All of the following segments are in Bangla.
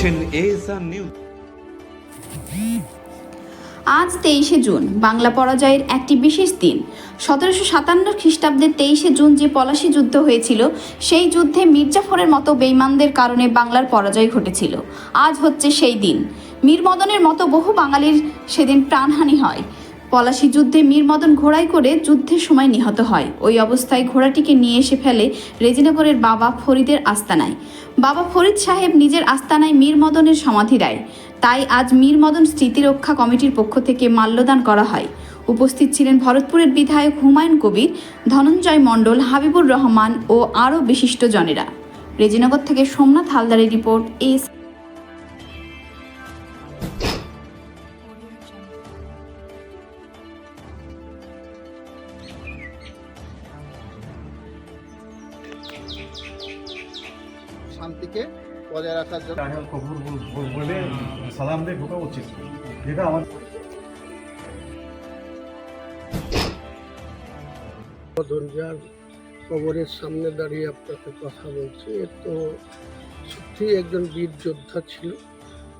দেখছেন এএসআর নিউজ আজ তেইশে জুন, বাংলা পরাজয়ের একটি বিশেষ দিন। সতেরোশো সাতান্ন খ্রিস্টাব্দে তেইশে জুন যে পলাশী যুদ্ধ হয়েছিল, সেই যুদ্ধে মির্জাফরের মতো বেইমানদের কারণে বাংলার পরাজয় ঘটেছিল। আজ হচ্ছে সেই দিন। মীর মদনের মতো বহু বাঙালির সেদিন প্রাণহানি হয়। পলাশী যুদ্ধে মীরমদন ঘোড়ায় করে যুদ্ধের সময় নিহত হয়। ওই অবস্থায় ঘোড়াটিকে নিয়ে এসে ফেলে রেজিনগরের বাবা ফরিদের আস্তানায়। বাবা ফরিদ সাহেব নিজের আস্তানায় মীর মদনের সমাধি দেয়। তাই আজ মীর মীরমদন স্মৃতিরক্ষা কমিটির পক্ষ থেকে মাল্যদান করা হয়। উপস্থিত ছিলেন ভরতপুরের বিধায়ক হুমায়ুন কবির, ধনঞ্জয় মণ্ডল, হাবিবুর রহমান ও আরও বিশিষ্ট জনেরা। রেজিনগর থেকে সোমনাথ হালদারের রিপোর্ট, এস শান্তিকে বজায় রাখার জন্য। বল- সালাম দিয়ে ঢোকা উচিত। যেটা আমার ধনজার কবরের সামনে দাঁড়িয়ে আপনাকে কথা বলছি। এ তো সত্যি একজন বীর যোদ্ধা ছিল।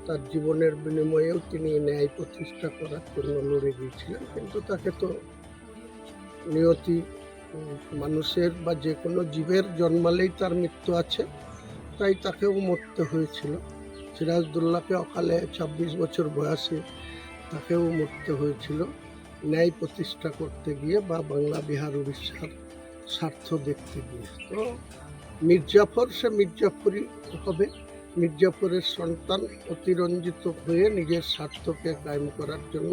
তার জীবনের বিনিময়েও তিনি ন্যায় প্রতিষ্ঠা করার জন্য লড়ে গিয়েছিলেন। কিন্তু তাকে তো নিয়তি মানুষের বা যে কোনো জীবের জন্মালেই তার মৃত্যু আছে, তাই তাকেও মরতে হয়েছিল। সিরাজদুল্লাহকে অকালে ছাব্বিশ বছর বয়সে তাকেও মরতে হয়েছিল। ন্যায় প্রতিষ্ঠা করতে গিয়ে বা বাংলা বিহার উড়িষ্যার স্বার্থ দেখতে গিয়ে। তো মির্জাফর, সে মির্জাফরই হবে। মির্জাফরের সন্তান অতিরঞ্জিত হয়ে নিজের স্বার্থকে কায়েম করার জন্য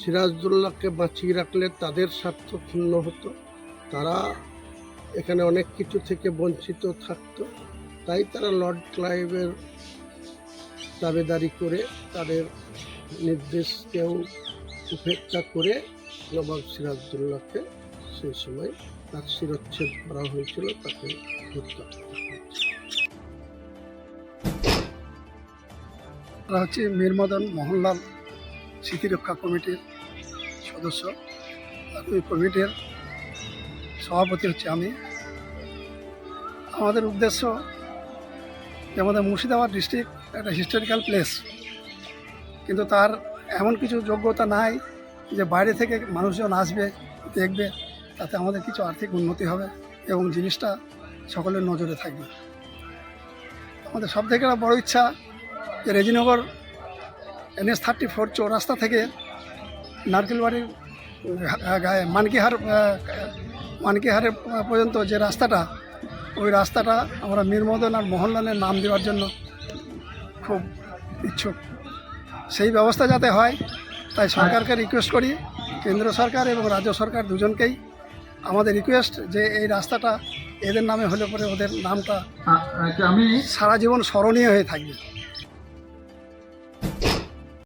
সিরাজদুল্লাহকে বাঁচিয়ে রাখলে তাদের স্বার্থ ক্ষুণ্ণ হতো। তারা এখানে অনেক কিছু থেকে বঞ্চিত থাকত। তাই তারা লর্ড ক্লাইভের দাবেদারি করে তাদের নির্দেশকেও উপেক্ষা করে নবাব সিরাজদুল্লাহকে সেই সময় তার শিরচ্ছেদ করা হয়েছিল, তাকে হত্যা করা হচ্ছে মীরমদন মোহনলাল স্মৃতিরক্ষা কমিটির সদস্য। ওই কমিটির সভাপতি হচ্ছে আমি। আমাদের উদ্দেশ্য যে আমাদের মুর্শিদাবাদ ডিস্ট্রিক্ট একটা হিস্টোরিক্যাল প্লেস কিন্তু তার এমন কিছু যোগ্যতা নাই যে বাইরে থেকে মানুষজন আসবে, দেখবে, তাতে আমাদের কিছু আর্থিক উন্নতি হবে এবং জিনিসটা সকলের নজরে থাকবে। আমাদের সব থেকে বড় ইচ্ছা যে রেজিনগর এনএস থার্টি ফোর চৌরাস্তা থেকে নারকেলবাড়ির মানকিহার মানকিহারে পর্যন্ত যে রাস্তাটা ওই রাস্তাটা আমরা মীরমদন আর মোহনলালের নাম দেওয়ার জন্য খুব ইচ্ছুক। সেই ব্যবস্থা যাতে হয় তাই সরকারকে রিকোয়েস্ট করি কেন্দ্র সরকার এবং রাজ্য সরকার দুজনকেই আমাদের রিকোয়েস্ট যে এই রাস্তাটা এদের নামে হলে পরে ওদের নামটা আমি সারা জীবন স্মরণীয় হয়ে থাকবে।